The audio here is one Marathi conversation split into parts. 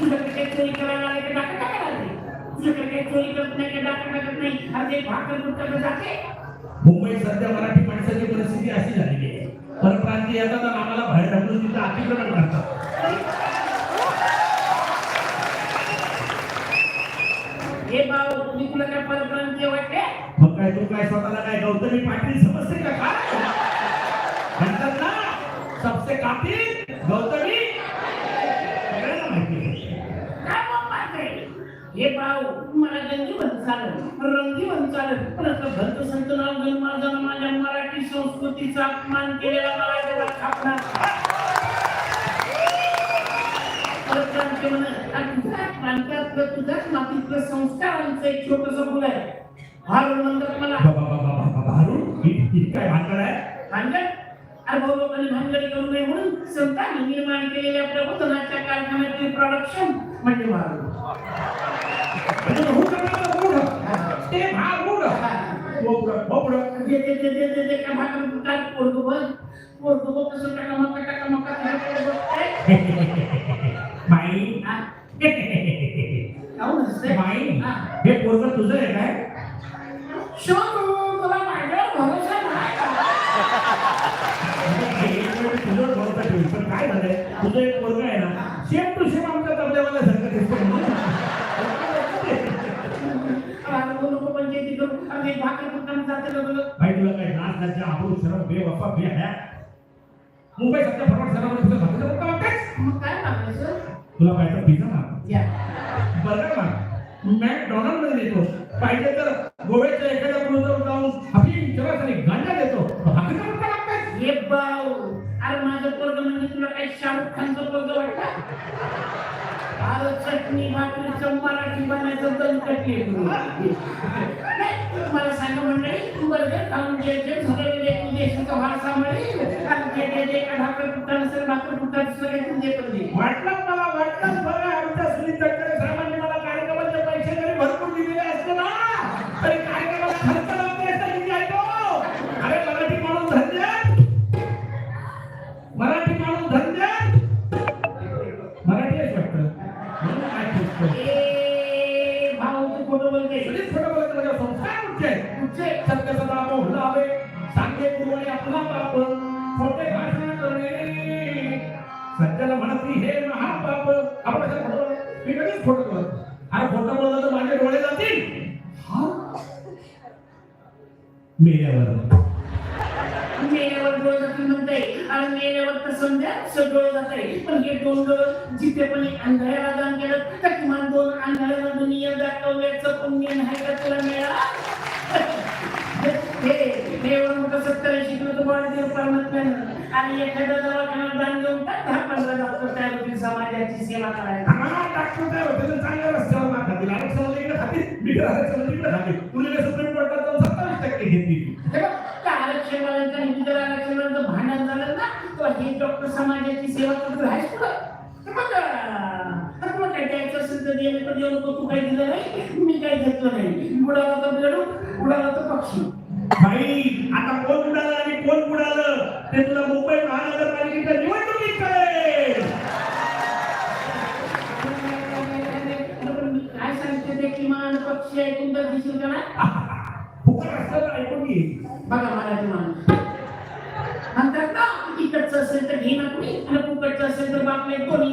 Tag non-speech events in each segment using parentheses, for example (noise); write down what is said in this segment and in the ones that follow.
तुझ्याकडे काही चोरी करायला आले का डाका टाकायला आले तुझ्याकडे काही चोरी करत नाही का डाका टाकत नाही. अरे भाकर तुटकडे जाते. मुंबईत सध्या मराठी माणसाची परिस्थिती अशी झालेली आहे. येतात आणि आम्हाला बाहेर ढकलून तिथं अतिक्रमण करतात. हे भाऊ मी तुला काय परप्रांतीय वाटते? मग काय तू काय स्वतःला काय गौतमी पाटील समजते का? असते काती गौतमी हे भाऊ मला गंगी वंचालन रंगी पण आता भंत संत नाव जन्मा माझा माझ्या मराठी संस्कृतीचा अपमान केलेला मला त्याला स्थापना तुझ्याच मातीतलं संस्कारांचं एक छोटस फुल आहे. हारून म्हणतात मला काय भांडण आहे? भांडण अरे भाऊ लोकांनी भानगडी करू नये म्हणून संतांनी निर्माण केलेल्या प्रबोधनाच्या कारखान्यातील प्रोडक्शन म्हणजे भारू म्हणजे हो. ते भारूड. बोबड. जे जे जे जे जे जे काय भाकर काय पोरगं बघ पोरगं बघ कसं टाका मका टाका मका हसते? (laughs) हे पोरग तुझं आहे काय शोधू, तुला माझ्यावर भरोसा नाही का? एक वेळ तुझं भरोसा ठेवील. पण काय झालंय तुझं एक पोरग आहे ना शेम टू शेम आमच्या तबल्यावाला सारखं दिसतंय अरे बोलू नको पंचायती करू अरे भाकर तुला? काय नाच लज्जा आबरू शरम बेवफा बेहया? मुंबई सध्या फरवड सरामध्ये तुझं भाकरीचं फक्त वाटतंय मग काय मागायचं तुला पाहिजे पिझ्झा माग. बर्गर माग. मॅकडॉनल्डमध्ये देतो पाहिजे तर गोव्याच्या एखाद्या क्रूजवर जाऊन आपली जगासाठी गांजा देतो. भाकरीचं फक्त वाटतंय ये बाऊ अरे माझं पोरग म्हणजे तुला काही शाहरुख खानचं पोरग वाटतं? अरे चटणी भाकरीचं मराठी बनायचं दम कटली मला सांगा मंडळी तू बर्गर खाऊन घ्यायचे सगळे देशाचा वारसा मिळेल आणि जे जे जे काय भाकर कुठं नसेल भाकर कुठं सगळे तुझे पण दे वाटलं मला वाटलं बरं जिथे पण एक अंधाऱ्याला दान केलं तर किमान दोन अंधाऱ्याला दुनिया दाखवल्याचं पुण्य नाही का तुला मिळाला? मोठं सत्तर शिकलं तर बळ देव परमात्म्यानं आणि एखाद्या दवाखान्यात दान देऊन टाक दहा पंधरा डॉक्टर तयार होतील समाजाची सेवा करायला. डॉक्टर होते चांगल्या रस्त्यावर ना खातील आरक्षणाला इकडे खातील बिगर आरक्षणाला इकडे खातील तुला सुप्रीम कोर्टात जाऊन सत्तावीस टक्के घेतील बघ, त्या आरक्षणवाल्यांचं आणि इतर आरक्षणवाल्यांचं भांडण झालं ना हे डॉक्टर समाजाची सेवा करतो आहेस मग तुला काय द्यायचं असेल तर दे, नाही तर तू काही दिलं नाही मी काही घेतलं नाही. बुडाला तर बेडूक बुडाला तर पक्षी. भाई आता कोण बुडालं आणि कोण बुडालं? ते तुला मुंबई महानगरपालिकेच्या निवडणुकीत कळेल काय सांगते ते किमान पक्षी ऐकून तर दिसेल का नाही फुकट असताना ऐकून घे. बघा मराठी माणूस. म्हणतात ना इकडचं असेल तर घे ना कुणी. आणि फुकटचं असेल तर बापले कोणी.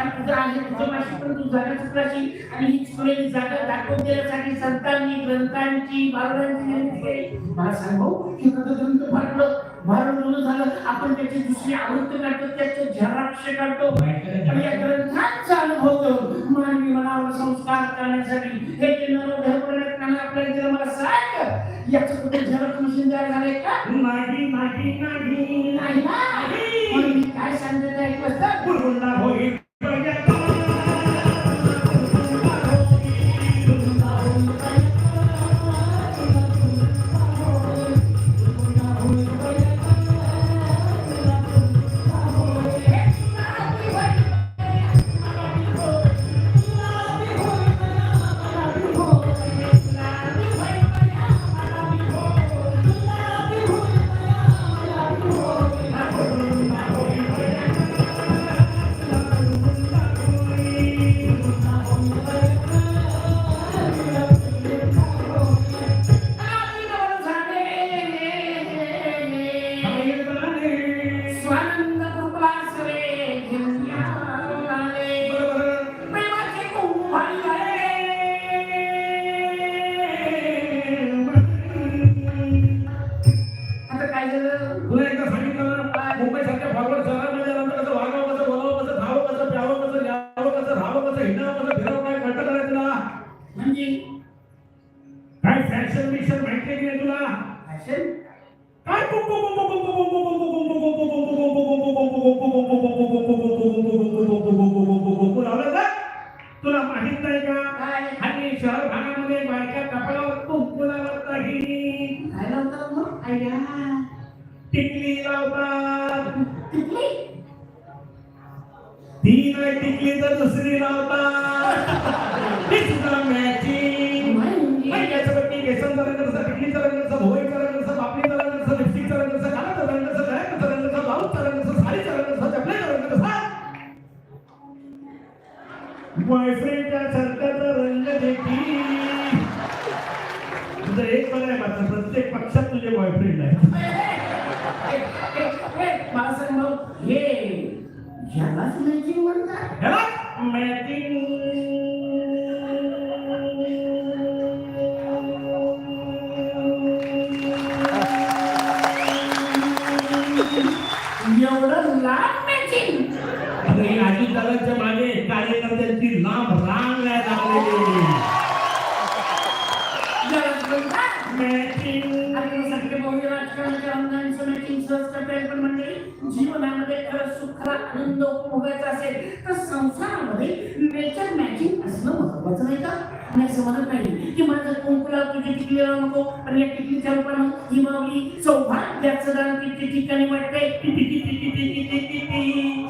आणि तुझं आहे. तुझं माशी पण तू जागा चुकलाशी आणि ही चुकलेली जागा दाखवून देण्यासाठी संतांनी ग्रंथांची बाबरांची निर्मिती केली. मला सांग भाऊ कसं ग्रंथ फाटलं भारत झालं आपण त्याची दुसरी आवृत्ती काढतो त्याचे झराक्ष काढतो. आणि या ग्रंथांचा अनुभव घेऊन मानवी मनावर संस्कार करण्यासाठी हे नवधर्मण्यात त्यांना आपल्याला दिलं मला सांग याचं कुठे झरक मशीन तयार झालंय का? नाही नाही नाही ना? म्हणून काय सांगत आहे ऐकलं तर? होईल. Yeah. ती नाही टिकली तर दुसरी लावतात. ती सुद्धा मॅचिंग म्हणजे याच्यापैकी केसांचा रंग कसा टिकलीचा रंग कसा भोईचा रंग कसा पापणीचा रंग कसा लिपस्टिकचा रंग कसा कानाचा रंग कसा गळ्याचा रंग कसा ब्लाऊजचा रंग कसा साडीचा रंग कसा चपलेचा रंग कसा बॉयफ्रेंडच्या शर्टाचा रंग देखील तुझं एक पण आहे मात्र प्रत्येक पक्षात तुझे बॉयफ्रेंड आहे लांब मॅचिंग दादांच्या मागे कार्यकर्त्यांची लांब रांग लागलेली. मॅचिंग करता म्हणजे जीवनामध्ये खरं आनंद उपभोगायचा असेल तर संसारामध्ये नेचर मॅचिंग असणं महत्वाचं नाही का? नाही समजत नाही. कुंकुला तुझी टिकली नको. आणि या टिकलीच्या रूपानं ही माऊली सौभाग्याचं दान किती ठिकाणी वाटते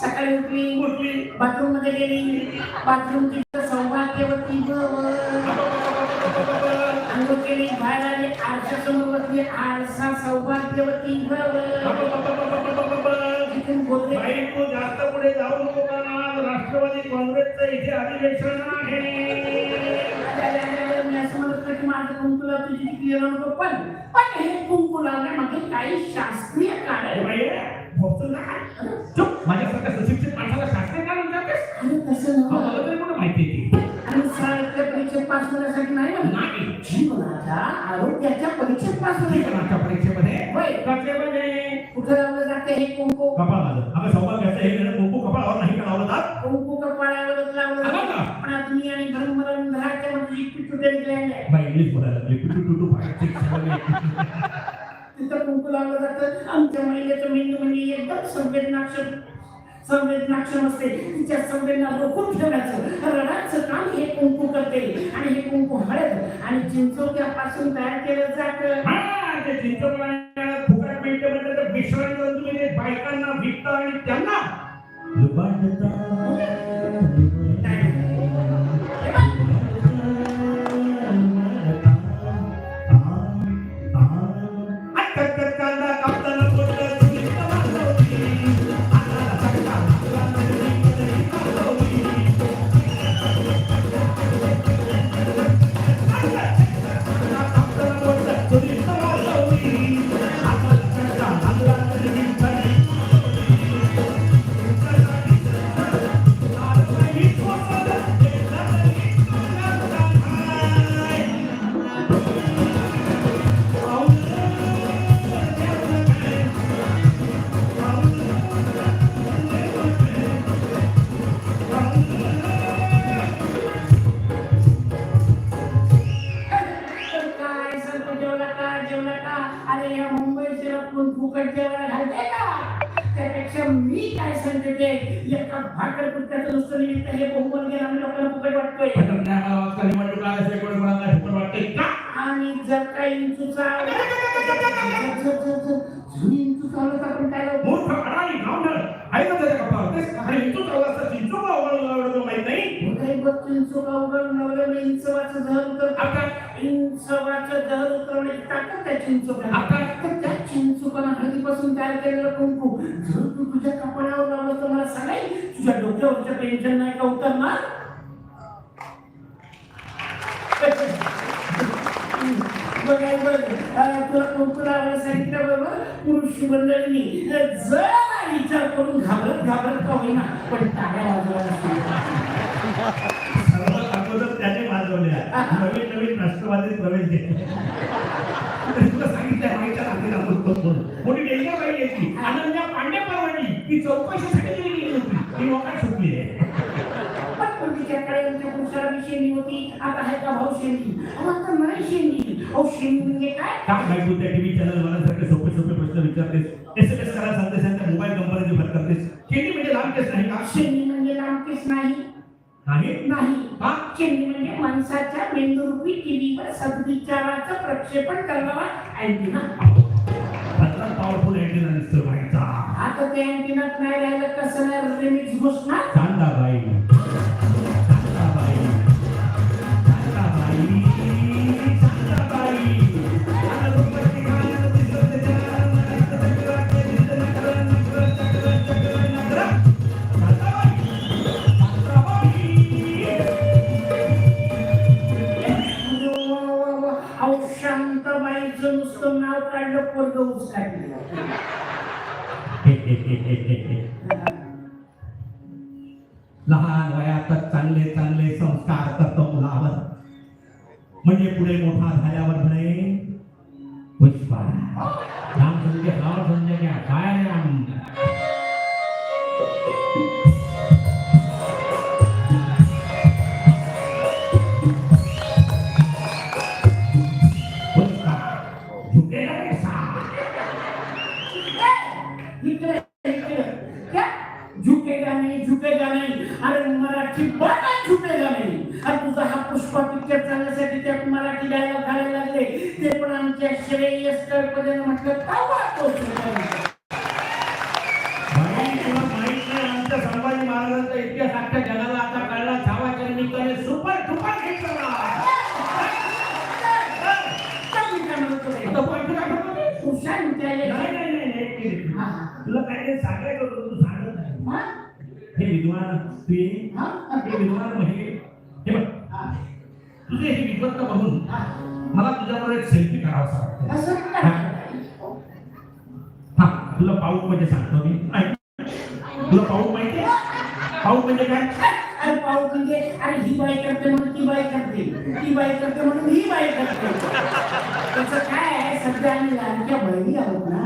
सकाळी उठली उठली. बाथरूममध्ये गेली. बाथरूम तिथं सौभाग्यवती अंघोळ केली बाहेर आली. आरशा समोर बसली. आरसा सौभाग्यवती भव तिथून बोलले. बाई तू जास्त पुढे जाऊ नको कारण राष्ट्रवादी काँग्रेसचं इथे अधिवेशन आहे. पण पण हे कुंकू लावण्यामागे काही शास्त्रीय कारण माझ्यासारख्या सुशिक्षित माणसाला शास्त्रीय? आणि तसं अहो, नव्हं. मला तरी कुठं माहिती आहे? आणि शाळेतल्या परीक्षेत पास होण्यासाठी नाही. जीवनाच्या आरोग्याच्या परीक्षेत पास होण्यासाठी शिक्षणाच्या परीक्षेमध्ये होय. कक्षेमध्ये कुठं लावलं जाते हे कुंकू? कपाळाला अगं सौभाग्याचं हे कुंकू कपाळावर नाही का लावलं जात? कुंकू कपाळावरच लावलं जातं. पण मी आणि धर्मरंध्राच्या मध्ये पिटुटेल गेले बाई इंग्लिश बोलायला लागली. Two two two five six seven eight तिथं कुंकू लावलं जातं. आमच्या महिलेचं मेंदू म्हणजे एकदम संवेदनाक्षम संवेदनाक्षम असते. तिच्या संवेदना रोखून ठेवण्याचं रडाचं काम हे कुंकू करते. आणि हे कुंकू हळद आणि चिंचोक्यापासून तयार केलं जात. हा ते चिंचोळ्यात फुकट मिळते म्हणजे ते मिश्रण करून तुम्ही ते बायकांना विकता आणि त्यांना लुबाडता. नाही काही बघ इंचू का उघडून लावलं इंचवाचं झर उतर आता इंचवाचं झर उतरवण्याची ताकद त्या चिंचोकाला आता तर त्या चिंचोकाला हळदीपासून तयार केलेलं कुंकू. जर तू तुझ्या कपाळावर लावलं तर मला सांगाय तुझ्या डोक्यावरचं टेन्शन नाही का उतरणार? तुला कुंकू लावायला सांगितलं बरोबर? पुरुष मंडळींनी जर विचार करून घाबरत घाबरत का होईना पण टाळ्या वाजवायला सांगितलं. सर्वात अगोदर त्याने वाजवल्या नवीन नवीन राष्ट्रवादीत प्रवेश घेतले. सांगितलं बोलतो म्हणून. मोठी डेंजर बाई यायची अनन्या पांडे परवडली ती चौकशीसाठी गेली होती. ती सुटली होती. आता आहे का भाऊ अहो, आता नाही शेंडी. अहो म्हणजे काय? काय माहिती त्या टीव्ही चॅनल वाल्यांसारखे सोपे सोपे प्रश्न विचारतेस? एस एम एस करायला सांगतेस त्यांच्या मोबाईल नंबरची भर करतेस? शेती म्हणजे लांब केस का? नाही नाही नाही? शेंडी म्हणजे माणसाच्या मेंदूरूपी टीव्हीवर सद्विचाराचं प्रक्षेपण करणारा अँटिना. पॉवरफुल अँटीना दिसतो बाईचा. आता ते अँटिनात नाही राहिलं कसं नाही? रिमिक्स घोषणार चांदाबाई चांदाबाई पोरग (laughs) लहान वयातच चांगले चांगले संस्कार करतो मुलावर. म्हणजे पुढे मोठा झाल्यावर म्हणे पुष्पा राम समजे राम समजे काय तुला पाऊट म्हणजे सांगतो मी. ऐक. तुला पाऊट माहिती आहे पाऊट म्हणजे काय अरे पाऊस म्हणजे? अरे ही बाई करते म्हणून ती बाई करते ती बाई करते म्हणून ही बाई करते त्याचं काय आहे? सध्या आम्ही लाडक्या बहिणी आहोत ना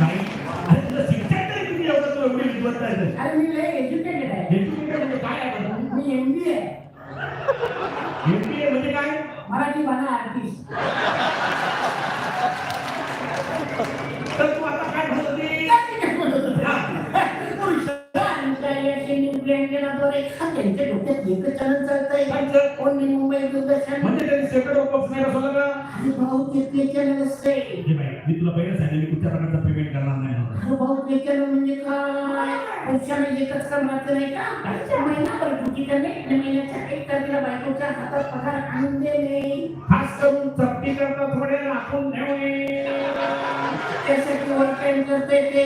नाही अरे तुला शिक्षण तरी किती एवढं तू एवढी विद्वत्ता आहे तर. अरे मी लय एज्युकेटेड आहे Educated म्हणजे काय आहे बरं? मी एम बी आहे MBA म्हणजे काय आर्टिस्ट तर तू आता काय म्हणत होती त्यांच्या डोक्यात एकच चलन चालतंय काय? कोण मुंबई म्हणजे त्यांनी सेपरेट ऑफ नाही बसवलं का अरे भाऊ ते ते चॅनल असते मी तुला पहिलं सांगितलं कुठच्या प्रकारचं करणार नाही म्हणून. अरे भाऊ ते चॅनल म्हणजे काय पुरुषाने एकच काम राहतं नाही का महिनाभर ड्युटी करणे आणि महिन्याच्या एक तारखेला बायकोच्या हातात पगार आणून देणे खास करून चपटी करता थोडे राखून ठेवणे त्यासाठी वर टाइम करते ते.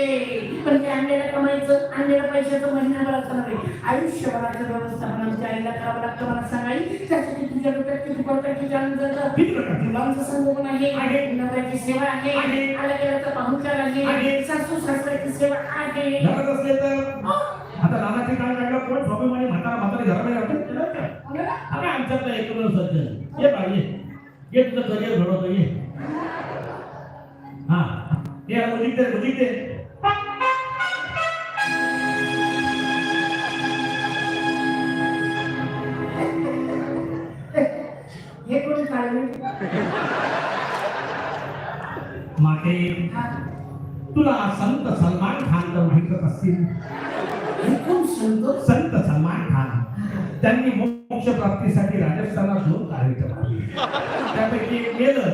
पण ते आणलेल्या कमाईचं आणलेल्या पैशाचं महिनाभर असं नाही आयुष्यभराचं व्यवस्थापन आमच्या आईला करावं लागतं मला सांगाई त्यासाठी तुझ्या डोक्यात किती प्रकारची जाणून जातं? मुलांचं संगोपन आहे. आहे. नवऱ्याची सेवा आहे. आहे. आला गेल्याचा पाहुणचार आहे. सासू सासऱ्याची सेवा आहे. आता नानाची काळ काढलं कोण स्वाभिमानी म्हातारा म्हातारी घरामध्ये राहतो अरे आमच्यातलं सज्जन. ये पाहिजे ये तुझं करिअर घडवतो ये. saya, makai, tuh lah tapi dia dulu.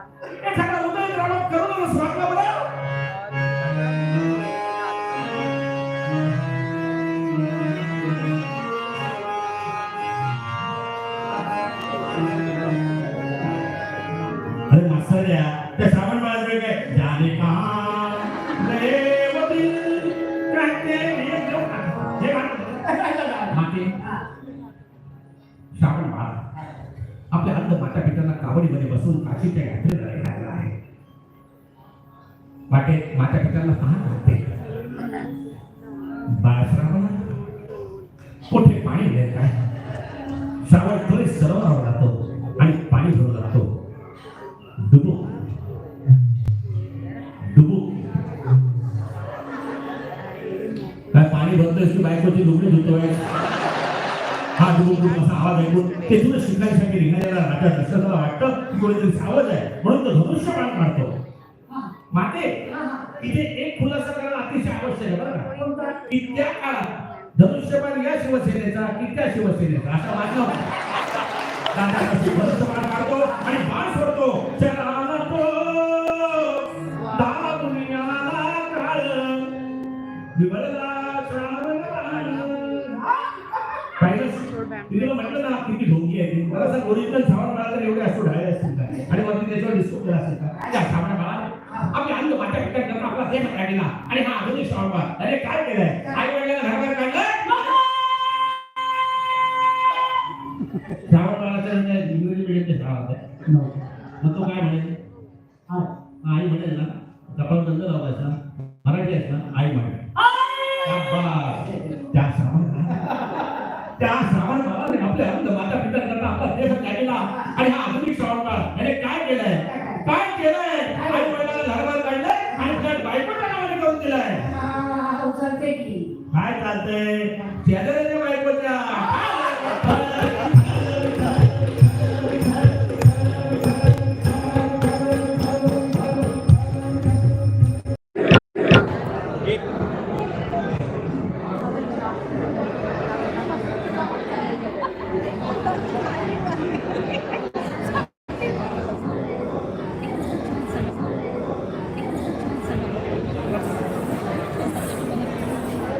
ਇਹ ઠાકર ઉદય રાણો કરોડો સ્વર્ગ બના त्याची बायकोची लुगडी धुतोय हा दुरून असा आवाज ऐकून ते तुला शिकायसाठी रिंगायला नाटक असं तुला वाटतं की कोणीतरी सावध आहे? म्हणून तो धनुष्यबाण मारतो. माते इथे एक खुलासा करायला अतिशय आवश्यक आहे बरं का? की त्या काळात धनुष्यबाण या शिवसेनेचा की त्या शिवसेनेचा? असा वाटला होता. मी तुला म्हटलं ना किती ढोंगी आहे. मला असं ओरिजिनल छावण मला तर एवढे असतो ढाळे असतील का? आणि मग त्याच्यावर डिस्को केला असेल का? छावण्या बाळा आम्ही अन्न वाटा पिटा करणार आपला देश आणि हा आधुनिक छावणा अरे आपल्या माता पित्यांकरता आपला देश काढलेला आणि हा आम्ही